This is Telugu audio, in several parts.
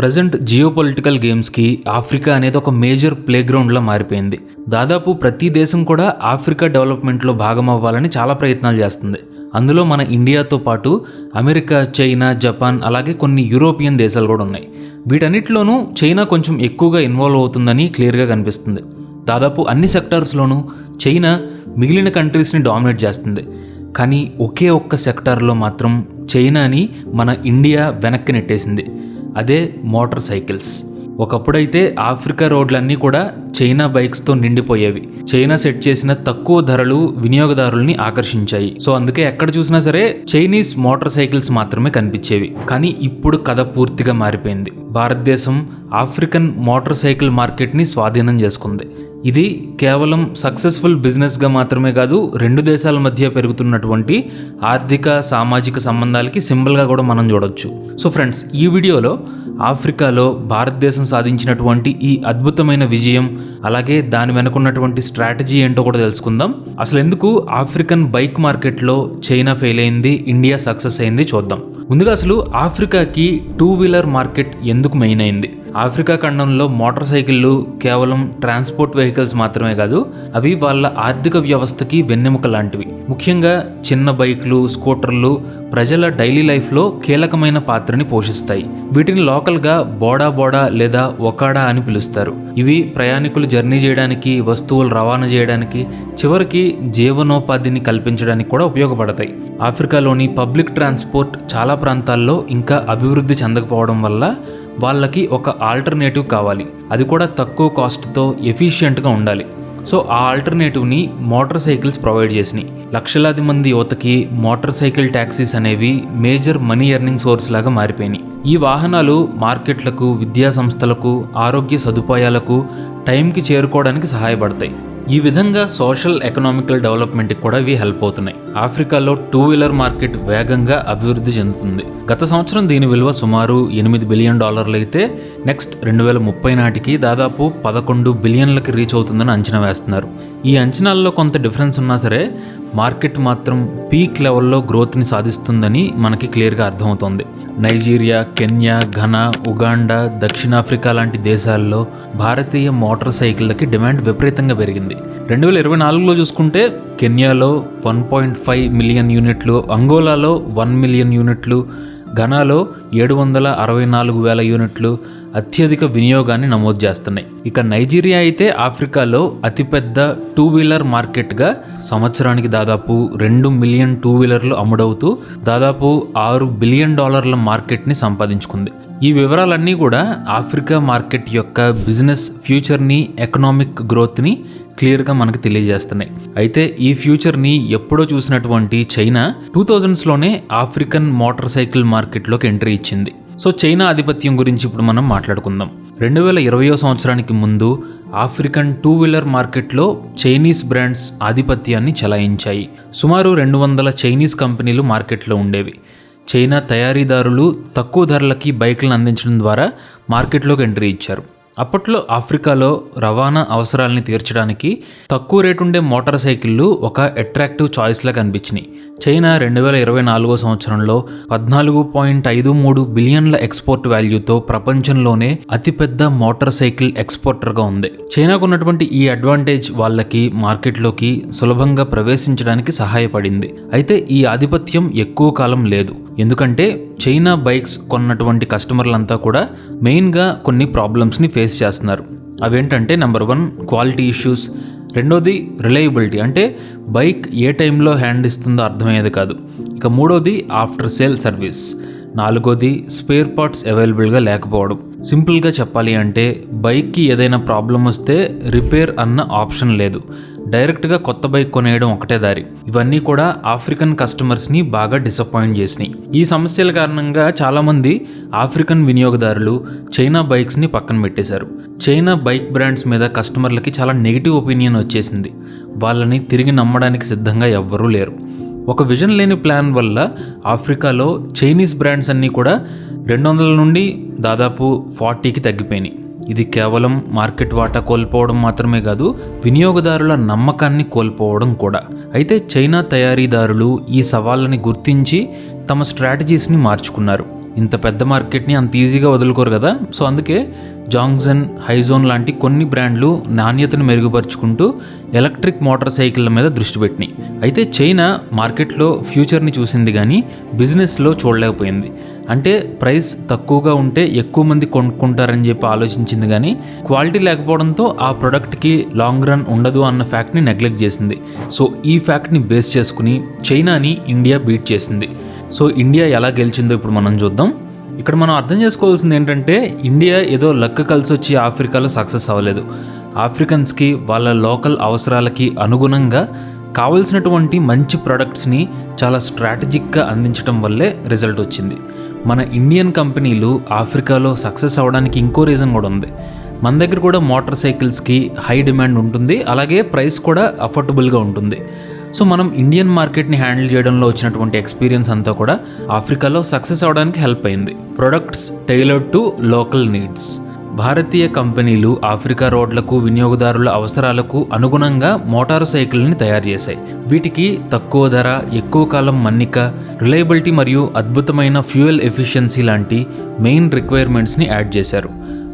ప్రజెంట్ జియోపొలిటికల్ గేమ్స్కి ఆఫ్రికా అనేది ఒక మేజర్ ప్లే గ్రౌండ్లో మారిపోయింది. దాదాపు ప్రతి దేశం కూడా ఆఫ్రికా డెవలప్మెంట్లో భాగం అవ్వాలని చాలా ప్రయత్నాలు చేస్తుంది. అందులో మన ఇండియాతో పాటు అమెరికా చైనా జపాన్ అలాగే కొన్ని యూరోపియన్ దేశాలు కూడా ఉన్నాయి. వీటన్నిటిలోనూ చైనా కొంచెం ఎక్కువగా ఇన్వాల్వ్ అవుతుందని క్లియర్గా కనిపిస్తుంది. దాదాపు అన్ని సెక్టార్స్లోనూ చైనా మిగిలిన కంట్రీస్ని డామినేట్ చేస్తుంది. కానీ ఒకే ఒక్క సెక్టార్లో మాత్రం చైనాని మన ఇండియా వెనక్కి నెట్టేసింది. అదే మోటార్ సైకిల్స్. ఒకప్పుడైతే ఆఫ్రికా రోడ్లన్నీ కూడా చైనా బైక్స్తో నిండిపోయేవి. చైనా సెట్ చేసిన తక్కువ ధరలు వినియోగదారుల్ని ఆకర్షించాయి. సో అందుకే ఎక్కడ చూసినా సరే చైనీస్ మోటార్ సైకిల్స్ మాత్రమే కనిపించేవి. కానీ ఇప్పుడు కథ పూర్తిగా మారిపోయింది. భారతదేశం ఆఫ్రికన్ మోటార్ సైకిల్ మార్కెట్ని స్వాధీనం చేసుకుంది. ఇది కేవలం సక్సెస్ఫుల్ బిజినెస్గా మాత్రమే కాదు రెండు దేశాల మధ్య పెరుగుతున్నటువంటి ఆర్థిక సామాజిక సంబంధాలకి సింబల్గా కూడా మనం చూడొచ్చు. సో ఫ్రెండ్స్ ఈ వీడియోలో ఆఫ్రికాలో భారతదేశం సాధించినటువంటి ఈ అద్భుతమైన విజయం అలాగే దాని వెనుకున్నటువంటి స్ట్రాటజీ ఏంటో కూడా తెలుసుకుందాం. అసలు ఎందుకు ఆఫ్రికన్ బైక్ మార్కెట్లో చైనా ఫెయిల్ అయింది ఇండియా సక్సెస్ అయింది చూద్దాం. ముందుగా అసలు ఆఫ్రికాకి టూ వీలర్ మార్కెట్ ఎందుకు మెయిన్ అయింది? ఆఫ్రికా ఖండంలో మోటార్ సైకిళ్ళు కేవలం ట్రాన్స్పోర్ట్ వెహికల్స్ మాత్రమే కాదు అవి వాళ్ళ ఆర్థిక వ్యవస్థకి వెన్నెముక లాంటివి. ముఖ్యంగా చిన్న బైక్లు స్కూటర్లు ప్రజల డైలీ లైఫ్లో కీలకమైన పాత్రని పోషిస్తాయి. వీటిని లోకల్గా బోడా బోడా లేదా ఒకాడా అని పిలుస్తారు. ఇవి ప్రయాణికులు జర్నీ చేయడానికి వస్తువులు రవాణా చేయడానికి చివరికి జీవనోపాధిని కల్పించడానికి కూడా ఉపయోగపడతాయి. ఆఫ్రికాలోని పబ్లిక్ ట్రాన్స్పోర్ట్ చాలా ప్రాంతాల్లో ఇంకా అభివృద్ధి చెందకపోవడం వల్ల వాళ్ళకి ఒక ఆల్టర్నేటివ్ కావాలి. అది కూడా తక్కువ కాస్ట్తో ఎఫిషియెంట్గా ఉండాలి. సో ఆ ఆల్టర్నేటివ్ని మోటార్ సైకిల్స్ ప్రొవైడ్ చేసినాయి. లక్షలాది మంది యువతకి మోటార్ సైకిల్ ట్యాక్సీస్ అనేవి మేజర్ మనీ ఎర్నింగ్ సోర్స్ లాగా మారిపోయినాయి. ఈ వాహనాలు మార్కెట్లకు విద్యా సంస్థలకు ఆరోగ్య సదుపాయాలకు టైంకి చేరుకోవడానికి సహాయపడతాయి. ఈ విధంగా సోషల్ ఎకనామికల్ డెవలప్మెంట్కి కూడా ఇవి హెల్ప్ అవుతున్నాయి. ఆఫ్రికాలో టూ వీలర్ మార్కెట్ వేగంగా అభివృద్ధి చెందుతుంది. గత సంవత్సరం దీని విలువ సుమారు ఎనిమిది బిలియన్ డాలర్లు అయితే నెక్స్ట్ రెండు వేల ముప్పై నాటికి దాదాపు పదకొండు బిలియన్లకి రీచ్ అవుతుందని అంచనా వేస్తున్నారు. ఈ అంచనాల్లో కొంత డిఫరెన్స్ ఉన్నా సరే మార్కెట్ మాత్రం పీక్ లెవెల్లో గ్రోత్ని సాధిస్తుందని మనకి క్లియర్గా అర్థమవుతోంది. నైజీరియా కెన్యా ఘనా ఉగాండా దక్షిణాఫ్రికా లాంటి దేశాల్లో భారతీయ మోటార్ సైకిళ్ళకి డిమాండ్ విపరీతంగా పెరిగింది. రెండు వేల ఇరవై నాలుగులో చూసుకుంటే కెన్యాలో వన్ పాయింట్ ఫైవ్ మిలియన్ యూనిట్లు అంగోలాలో వన్ మిలియన్ యూనిట్లు ఘనాలో ఏడు వందల అరవై నాలుగు వేల యూనిట్లు అత్యధిక వినియోగాన్ని నమోదు చేస్తున్నాయి. ఇక నైజీరియా అయితే ఆఫ్రికాలో అతిపెద్ద టూ వీలర్ మార్కెట్గా సంవత్సరానికి దాదాపు రెండు మిలియన్ టూ వీలర్లు అమ్ముడవుతూ దాదాపు ఆరు బిలియన్ డాలర్ల మార్కెట్ని సంపాదించుకుంది. ఈ వివరాలన్నీ కూడా ఆఫ్రికా మార్కెట్ యొక్క బిజినెస్ ఫ్యూచర్ని ఎకనామిక్ గ్రోత్ని క్లియర్గా మనకు తెలియజేస్తున్నాయి. అయితే ఈ ఫ్యూచర్ని ఎప్పుడో చూసినటువంటి చైనా టూ థౌజండ్స్లోనే ఆఫ్రికన్ మోటార్ సైకిల్ మార్కెట్లోకి ఎంట్రీ ఇచ్చింది. సో చైనా ఆధిపత్యం గురించి ఇప్పుడు మనం మాట్లాడుకుందాం. రెండు వేల ఇరవయో సంవత్సరానికి ముందు ఆఫ్రికన్ టూ వీలర్ మార్కెట్లో చైనీస్ బ్రాండ్స్ ఆధిపత్యాన్ని చెలాయించాయి. సుమారు రెండు వందల చైనీస్ కంపెనీలు మార్కెట్లో ఉండేవి. చైనా తయారీదారులు తక్కువ ధరలకి బైక్లను అందించడం ద్వారా మార్కెట్లోకి ఎంట్రీ ఇచ్చారు. అప్పట్లో ఆఫ్రికాలో రవాణా అవసరాలని తీర్చడానికి తక్కువ రేటు ఉండే మోటార్ సైకిళ్ళు ఒక అట్రాక్టివ్ చాయిస్లా కనిపించినాయి. చైనా రెండు వేల ఇరవై నాలుగో సంవత్సరంలో పద్నాలుగు పాయింట్ ఐదు మూడు బిలియన్ల ఎక్స్పోర్ట్ వాల్యూతో ప్రపంచంలోనే అతిపెద్ద మోటార్ సైకిల్ ఎక్స్పోర్టర్గా ఉంది. చైనాకు ఉన్నటువంటి ఈ అడ్వాంటేజ్ వాళ్ళకి మార్కెట్లోకి సులభంగా ప్రవేశించడానికి సహాయపడింది. అయితే ఈ ఆధిపత్యం ఎక్కువ కాలం లేదు. ఎందుకంటే చైనా బైక్స్ కొన్నటువంటి కస్టమర్లంతా కూడా మెయిన్గా కొన్ని ప్రాబ్లమ్స్ని ఫేస్ చేస్తున్నారు. అవేంటంటే నెంబర్ వన్ క్వాలిటీ ఇష్యూస్. రెండోది రిలయబిలిటీ. అంటే బైక్ ఏ టైంలో హ్యాండ్ ఇస్తుందో అర్థమయ్యేది కాదు. ఇక మూడోది ఆఫ్టర్ సేల్ సర్వీస్. నాలుగోది స్పేర్ పార్ట్స్ అవైలబుల్గా లేకపోవడం. సింపుల్గా చెప్పాలి అంటే బైక్కి ఏదైనా ప్రాబ్లం వస్తే రిపేర్ అన్న ఆప్షన్ లేదు. డైరెక్ట్గా కొత్త బైక్ కొనేయడం ఒకటే దారి. ఇవన్నీ కూడా ఆఫ్రికన్ కస్టమర్స్ని బాగా డిసప్పాయింట్ చేసినాయి. ఈ సమస్యల కారణంగా చాలామంది ఆఫ్రికన్ వినియోగదారులు చైనా బైక్స్ని పక్కన పెట్టేశారు. చైనా బైక్ బ్రాండ్స్ మీద కస్టమర్లకి చాలా నెగిటివ్ ఒపీనియన్ వచ్చేసింది. వాళ్ళని తిరిగి నమ్మడానికి సిద్ధంగా ఎవ్వరూ లేరు. ఒక విజన్ లేని ప్లాన్ వల్ల ఆఫ్రికాలో చైనీస్ బ్రాండ్స్ అన్నీ కూడా రెండు వందల నుండి దాదాపు ఫార్టీకి తగ్గిపోయినాయి. ఇది కేవలం మార్కెట్ వాటా కోల్పోవడం మాత్రమే కాదు వినియోగదారుల నమ్మకాన్ని కోల్పోవడం కూడా. అయితే చైనా తయారీదారులు ఈ సవాళ్ళని గుర్తించి తమ స్ట్రాటజీస్ని మార్చుకున్నారు. ఇంత పెద్ద మార్కెట్ని అంత ఈజీగా వదులుకోరు కదా. సో అందుకే జాంగ్జన్ హైజోన్ లాంటి కొన్ని బ్రాండ్లు నాణ్యతను మెరుగుపరుచుకుంటూ ఎలక్ట్రిక్ మోటార్ సైకిళ్ళ మీద దృష్టి పెట్టినాయి. అయితే చైనా మార్కెట్లో ఫ్యూచర్ని చూసింది కానీ బిజినెస్లో చూడలేకపోయింది. అంటే ప్రైస్ తక్కువగా ఉంటే ఎక్కువ మంది కొనుక్కుంటారని చెప్పి ఆలోచించింది కానీ క్వాలిటీ లేకపోవడంతో ఆ ప్రోడక్ట్కి లాంగ్ రన్ ఉండదు అన్న ఫ్యాక్ట్ని నెగ్లెక్ట్ చేసింది. సో ఈ ఫ్యాక్ట్ని బేస్ చేసుకుని చైనాని ఇండియా బీట్ చేసింది. సో ఇండియా ఎలా గెలిచిందో ఇప్పుడు మనం చూద్దాం. ఇక్కడ మనం అర్థం చేసుకోవాల్సింది ఏంటంటే ఇండియా ఏదో లక్క కలిసి వచ్చి ఆఫ్రికాలో సక్సెస్ అవ్వలేదు. ఆఫ్రికన్స్కి వాళ్ళ లోకల్ అవసరాలకి అనుగుణంగా కావలసినటువంటి మంచి ప్రొడక్ట్స్ని చాలా స్ట్రాటజిక్గా అందించడం వల్లే రిజల్ట్ వచ్చింది. మన ఇండియన్ కంపెనీలు ఆఫ్రికాలో సక్సెస్ అవ్వడానికి ఇంకో రీజన్ కూడా ఉంది. మన దగ్గర కూడా మోటార్ సైకిల్స్కి హై డిమాండ్ ఉంటుంది. అలాగే ప్రైస్ కూడా అఫోర్డబుల్గా ఉంటుంది. సో మనం ఇండియన్ మార్కెట్ని హ్యాండిల్ చేయడంలో వచ్చినటువంటి ఎక్స్పీరియన్స్ అంతా కూడా ఆఫ్రికాలో సక్సెస్ అవడానికి హెల్ప్ అయింది. Products tailored to local needs భారతీయ కంపెనీలు ఆఫ్రికా రోడ్లకు వినియోగదారుల అవసరాలకు అనుగుణంగా మోటారు సైకిల్ని తయారు చేశాయి. వీటికి తక్కువ ధర ఎక్కువ కాలం మన్నిక రిలయబిలిటీ మరియు అద్భుతమైన ఫ్యూయల్ ఎఫిషియన్సీ లాంటి మెయిన్ రిక్వైర్మెంట్స్ని యాడ్ చేశారు.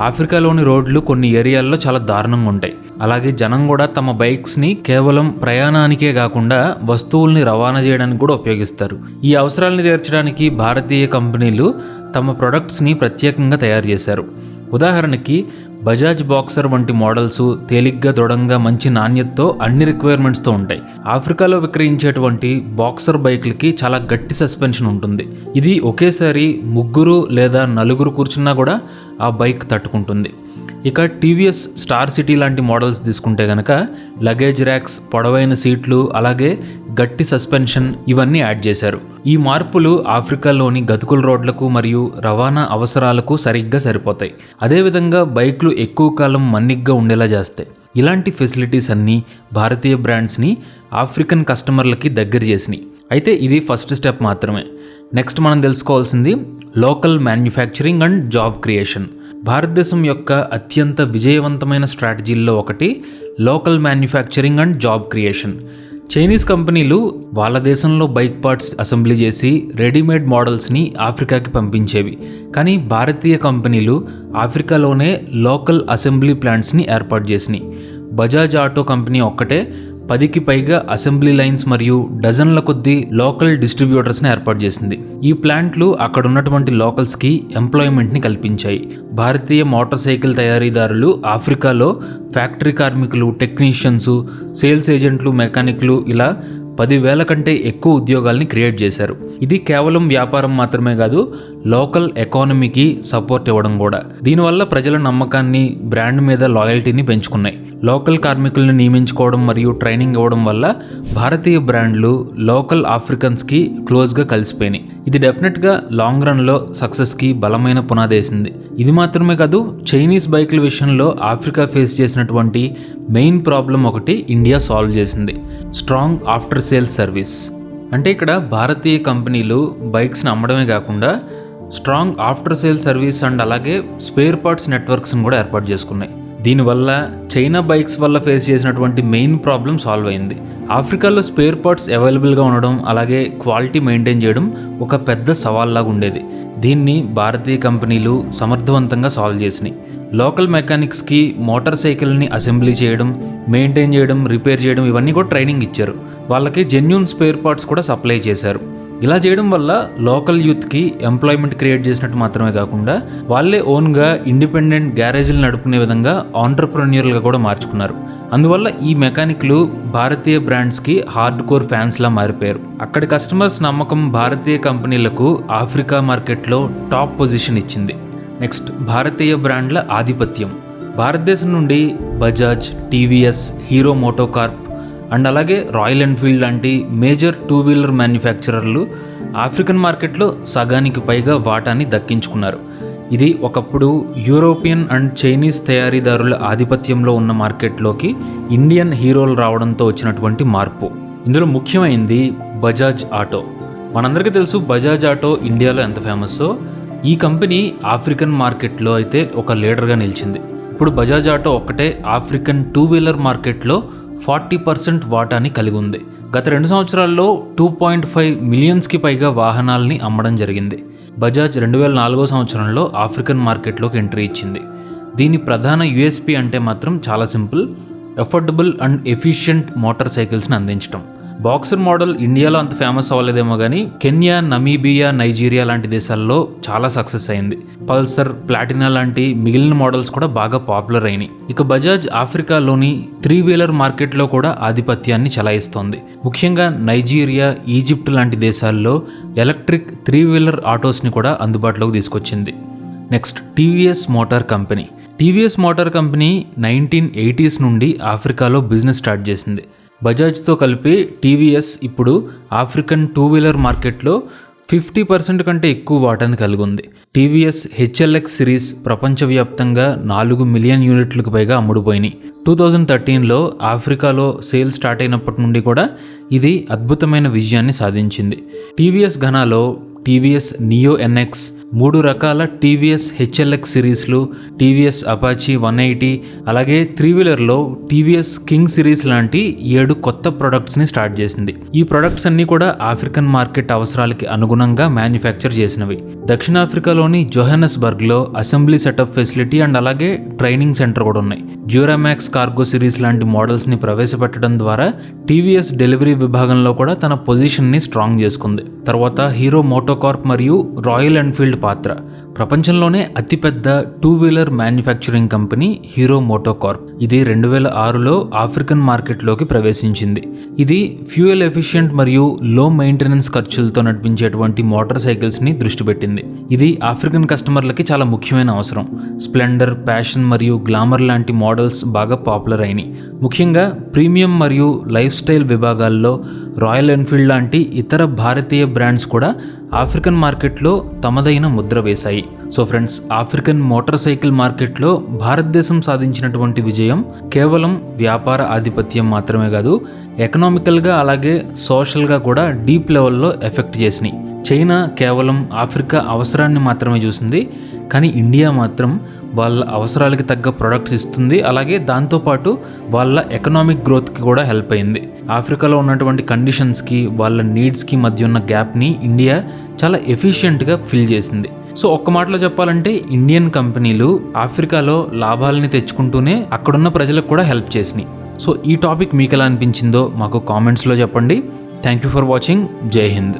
ఆఫ్రికాలోని రోడ్లు కొన్ని ఏరియాల్లో చాలా దారుణంగా ఉంటాయి. అలాగే జనం కూడా తమ బైక్స్ని కేవలం ప్రయాణానికే కాకుండా వస్తువుల్ని రవాణా చేయడానికి కూడా ఉపయోగిస్తారు. ఈ అవసరాలను తీర్చడానికి భారతీయ కంపెనీలు తమ ప్రొడక్ట్స్ని ప్రత్యేకంగా తయారు చేశారు. ఉదాహరణకి బజాజ్ బాక్సర్ వంటి మోడల్స్ తేలిగ్గా దృఢంగా మంచి నాణ్యతతో అన్ని రిక్వైర్మెంట్స్తో ఉంటాయి. ఆఫ్రికాలో విక్రయించేటువంటి బాక్సర్ బైక్లకి చాలా గట్టి సస్పెన్షన్ ఉంటుంది. ఇది ఒకేసారి ముగ్గురు లేదా నలుగురు కూర్చున్నా కూడా ఆ బైక్ తట్టుకుంటుంది. ఇక టీవీఎస్ స్టార్ సిటీ లాంటి మోడల్స్ తీసుకుంటే కనుక లగేజ్ ర్యాక్స్ పొడవైన సీట్లు అలాగే గట్టి సస్పెన్షన్ ఇవన్నీ యాడ్ చేశారు. ఈ మార్పులు ఆఫ్రికాలోని గతుకుల రోడ్లకు మరియు రవాణా అవసరాలకు సరిగ్గా సరిపోతాయి. అదేవిధంగా బైక్లు ఎక్కువ కాలం మన్నిగ్గా ఉండేలా చేస్తాయి. ఇలాంటి ఫెసిలిటీస్ అన్నీ భారతీయ బ్రాండ్స్ని ఆఫ్రికన్ కస్టమర్లకి దగ్గర చేసినాయి. అయితే ఇది ఫస్ట్ స్టెప్ మాత్రమే. నెక్స్ట్ మనం తెలుసుకోవాల్సింది local manufacturing and job creation భారతదేశం యొక్క అత్యంత విజయవంతమైన స్ట్రాటజీల్లో ఒకటి local manufacturing and job creation Chinese కంపెనీలు వాళ్ళ దేశంలో బైక్ పార్ట్స్ అసెంబ్లీ చేసి రెడీమేడ్ మోడల్స్ని ఆఫ్రికాకి పంపించేవి. కానీ భారతీయ కంపెనీలు ఆఫ్రికాలోనే లోకల్ అసెంబ్లీ ప్లాంట్స్ని ఏర్పాటు చేసినాయి. బజాజ్ ఆటో కంపెనీ ఒక్కటే పదికి పైగా అసెంబ్లీ లైన్స్ మరియు డజన్ల కొద్దీ లోకల్ డిస్ట్రిబ్యూటర్స్ని ఏర్పాటు చేసింది. ఈ ప్లాంట్లు అక్కడ ఉన్నటువంటి లోకల్స్కి ఎంప్లాయ్మెంట్ని కల్పించాయి. భారతీయ మోటార్ సైకిల్ తయారీదారులు ఆఫ్రికాలో ఫ్యాక్టరీ కార్మికులు టెక్నీషియన్స్ సేల్స్ ఏజెంట్లు మెకానిక్లు ఇలా పదివేల కంటే ఎక్కువ ఉద్యోగాల్ని క్రియేట్ చేశారు. ఇది కేవలం వ్యాపారం మాత్రమే కాదు లోకల్ ఎకానమీకి సపోర్ట్ ఇవ్వడం కూడా. దీనివల్ల ప్రజల నమ్మకాన్ని బ్రాండ్ మీద లాయల్టీని పెంచుకున్నాయి. లోకల్ కార్మికులను నియమించుకోవడం మరియు ట్రైనింగ్ ఇవ్వడం వల్ల భారతీయ బ్రాండ్లు లోకల్ ఆఫ్రికన్స్కి క్లోజ్గా కలిసిపోయినాయి. ఇది డెఫినెట్గా లాంగ్ రన్లో సక్సెస్కి బలమైన పునాదేసింది ఇది మాత్రమే కాదు చైనీస్ బైక్ల విషయంలో ఆఫ్రికా ఫేస్ చేసినటువంటి మెయిన్ ప్రాబ్లం ఒకటి ఇండియా సాల్వ్ చేసింది. Strong after sale service. అంటే ఇక్కడ భారతీయ కంపెనీలు బైక్స్ని అమ్మడమే కాకుండా strong after sale service and అలాగే స్పేర్ పార్ట్స్ నెట్వర్క్స్ని కూడా ఏర్పాటు చేసుకున్నాయి. దీనివల్ల చైనా బైక్స్ వల్ల ఫేస్ చేసినటువంటి మెయిన్ ప్రాబ్లం సాల్వ్ అయింది. ఆఫ్రికాలో స్పేర్ పార్ట్స్ అవైలబుల్గా ఉండడం అలాగే క్వాలిటీ మెయింటైన్ చేయడం ఒక పెద్ద సవాల్లాగా ఉండేది. దీన్ని భారతీయ కంపెనీలు సమర్థవంతంగా సాల్వ్ చేసినాయి. లోకల్ మెకానిక్స్కి మోటార్ సైకిల్ని అసెంబ్లీ చేయడం మెయింటైన్ చేయడం రిపేర్ చేయడం ఇవన్నీ కూడా ట్రైనింగ్ ఇచ్చారు. వాళ్ళకి జెన్యున్ స్పేర్ పార్ట్స్ కూడా సప్లై చేశారు. ఇలా చేయడం వల్ల లోకల్ యూత్కి ఎంప్లాయ్మెంట్ క్రియేట్ చేసినట్టు మాత్రమే కాకుండా వాళ్ళే ఓన్గా ఇండిపెండెంట్ గ్యారేజీలు నడుపుకునే విధంగా ఆంటర్ప్రెన్యూర్లుగా కూడా మార్చుకున్నారు. అందువల్ల ఈ మెకానిక్లు భారతీయ బ్రాండ్స్కి హార్డ్ కోర్ ఫ్యాన్స్లా మారిపోయారు. అక్కడి కస్టమర్స్ నమ్మకం భారతీయ కంపెనీలకు ఆఫ్రికా మార్కెట్లో టాప్ పొజిషన్ ఇచ్చింది. నెక్స్ట్ భారతీయ బ్రాండ్ల ఆధిపత్యం. భారతదేశం నుండి Bajaj TVS hero MotoCorp and అలాగే రాయల్ ఎన్ఫీల్డ్ లాంటి మేజర్ టూ వీలర్ మ్యానుఫ్యాక్చరర్లు ఆఫ్రికన్ మార్కెట్లో సగానికి పైగా వాటాని దక్కించుకున్నారు. ఇది ఒకప్పుడు యూరోపియన్ అండ్ చైనీస్ తయారీదారుల ఆధిపత్యంలో ఉన్న మార్కెట్లోకి ఇండియన్ హీరోలు రావడంతో వచ్చినటువంటి మార్పు. ఇందులో ముఖ్యమైనది బజాజ్ ఆటో. మనందరికీ తెలుసు బజాజ్ ఆటో ఇండియాలో ఎంత ఫేమస్సో. ఈ కంపెనీ ఆఫ్రికన్ మార్కెట్లో అయితే ఒక లీడర్గా నిలిచింది. ఇప్పుడు బజాజ్ ఆటో ఒక్కటే ఆఫ్రికన్ టూ వీలర్ మార్కెట్లో ఫార్టీ పర్సెంట్ వాటాని కలిగి ఉంది. గత రెండు సంవత్సరాల్లో టూ పాయింట్ ఫైవ్ మిలియన్స్కి పైగా వాహనాల్ని అమ్మడం జరిగింది. బజాజ్ రెండు వేల నాలుగో సంవత్సరంలో ఆఫ్రికన్ మార్కెట్లోకి ఎంట్రీ ఇచ్చింది. దీని ప్రధాన యూఎస్పి అంటే మాత్రం చాలా simple affordable and efficient motor సైకిల్స్ని అందించడం బాక్సర్ మోడల్ ఇండియాలో అంత ఫేమస్ అవ్వలేదేమో కానీ కెన్యా నమీబియా నైజీరియా లాంటి దేశాల్లో చాలా సక్సెస్ అయింది. పల్సర్ ప్లాటినా లాంటి మిగిలిన మోడల్స్ కూడా బాగా పాపులర్ అయినాయి. ఇక బజాజ్ ఆఫ్రికాలోని త్రీ వీలర్ మార్కెట్లో కూడా ఆధిపత్యాన్ని చలాయిస్తోంది. ముఖ్యంగా నైజీరియా ఈజిప్ట్ లాంటి దేశాల్లో ఎలక్ట్రిక్ త్రీ వీలర్ ఆటోస్ని కూడా అందుబాటులోకి తీసుకొచ్చింది. Next TVS motor company. TVS motor company nineteen eighties నుండి ఆఫ్రికాలో బిజినెస్ స్టార్ట్ చేసింది. బజాజ్తో కలిపి టీవీఎస్ ఇప్పుడు ఆఫ్రికన్ టూ వీలర్ మార్కెట్లో ఫిఫ్టీ పర్సెంట్ కంటే ఎక్కువ వాటాను కలిగి ఉంది టీవీఎస్ హెచ్ఎల్ఎక్స్ సిరీస్ ప్రపంచవ్యాప్తంగా నాలుగు మిలియన్ యూనిట్లకు పైగా అమ్ముడుపోయినాయి. టూ థౌజండ్ థర్టీన్లో ఆఫ్రికాలో సేల్ స్టార్ట్ అయినప్పటి నుండి కూడా ఇది అద్భుతమైన విజయాన్ని సాధించింది. టీవీఎస్ ఘనాలో టీవీఎస్ నియో ఎన్ఎక్స్ మూడు రకాల టీవీఎస్ హెచ్ఎల్ఎక్స్ సిరీస్లు టీవీఎస్ అపాచీ వన్ ఎయిటీ అలాగే త్రీ వీలర్లో టీవీఎస్ కింగ్ సిరీస్ లాంటి ఏడు కొత్త ప్రొడక్ట్స్ని స్టార్ట్ చేసింది. ఈ ప్రొడక్ట్స్ అన్నీ కూడా ఆఫ్రికన్ మార్కెట్ అవసరాలకి అనుగుణంగా మ్యానుఫ్యాక్చర్ చేసినవి. దక్షిణాఫ్రికాలోని జోహెనస్బర్గ్లో అసెంబ్లీ సెటప్ ఫెసిలిటీ అండ్ అలాగే ట్రైనింగ్ సెంటర్ కూడా ఉన్నాయి. డ్యూరామ్యాక్స్ కార్గో సిరీస్ లాంటి మోడల్స్ని ప్రవేశపెట్టడం ద్వారా టీవీఎస్ డెలివరీ విభాగంలో కూడా తన పొజిషన్ని స్ట్రాంగ్ చేసుకుంది. తర్వాత హీరో మోటోకార్ప్ మరియు రాయల్ ఎన్ఫీల్డ్ పాత్ర. ప్రపంచంలోనే అతిపెద్ద two wheeler manufacturing company Hero MotoCorp ఇది రెండు వేల ఆరులో ఆఫ్రికన్ మార్కెట్లోకి ప్రవేశించింది. ఇది ఫ్యూయల్ ఎఫిషియంట్ మరియు లో మెయింటెనెన్స్ ఖర్చులతో నడిపించేటువంటి మోటార్ సైకిల్స్ని దృష్టి పెట్టింది. ఇది ఆఫ్రికన్ కస్టమర్లకి చాలా ముఖ్యమైన అవసరం. స్ప్లెండర్ ప్యాషన్ మరియు గ్లామర్ లాంటి మోడల్స్ బాగా పాపులర్ అయినాయి. ముఖ్యంగా ప్రీమియం మరియు లైఫ్ స్టైల్ విభాగాల్లో రాయల్ ఎన్ఫీల్డ్ లాంటి ఇతర భారతీయ బ్రాండ్స్ కూడా ఆఫ్రికన్ మార్కెట్లో తమదైన ముద్ర వేశాయి. So friends African motor cycle మార్కెట్లో భారతదేశం సాధించినటువంటి విజయం కేవలం వ్యాపార ఆధిపత్యం మాత్రమే కాదు ఎకనామికల్గా అలాగే సోషల్గా కూడా డీప్ లెవెల్లో ఎఫెక్ట్ చేసినాయి. చైనా కేవలం ఆఫ్రికా అవసరాన్ని మాత్రమే చూసింది కానీ ఇండియా మాత్రం వాళ్ళ అవసరాలకి తగ్గ ప్రొడక్ట్స్ ఇస్తుంది. అలాగే దాంతోపాటు వాళ్ళ ఎకనామిక్ గ్రోత్కి కూడా హెల్ప్ అయింది. ఆఫ్రికాలో ఉన్నటువంటి కండిషన్స్కి వాళ్ళ నీడ్స్కి మధ్య ఉన్న గ్యాప్ని ఇండియా చాలా ఎఫిషియెంట్గా ఫిల్ చేసింది. సో ఒక్క మాటలో చెప్పాలంటే ఇండియన్ కంపెనీలు ఆఫ్రికాలో లాభాలని తెచ్చుకుంటూనే అక్కడున్న ప్రజలకు కూడా హెల్ప్ చేసినాయి. సో ఈ టాపిక్ మీకు ఎలా అనిపించిందో మాకు కామెంట్స్లో చెప్పండి. థ్యాంక్ యూ ఫర్ వాచింగ్ జై హింద్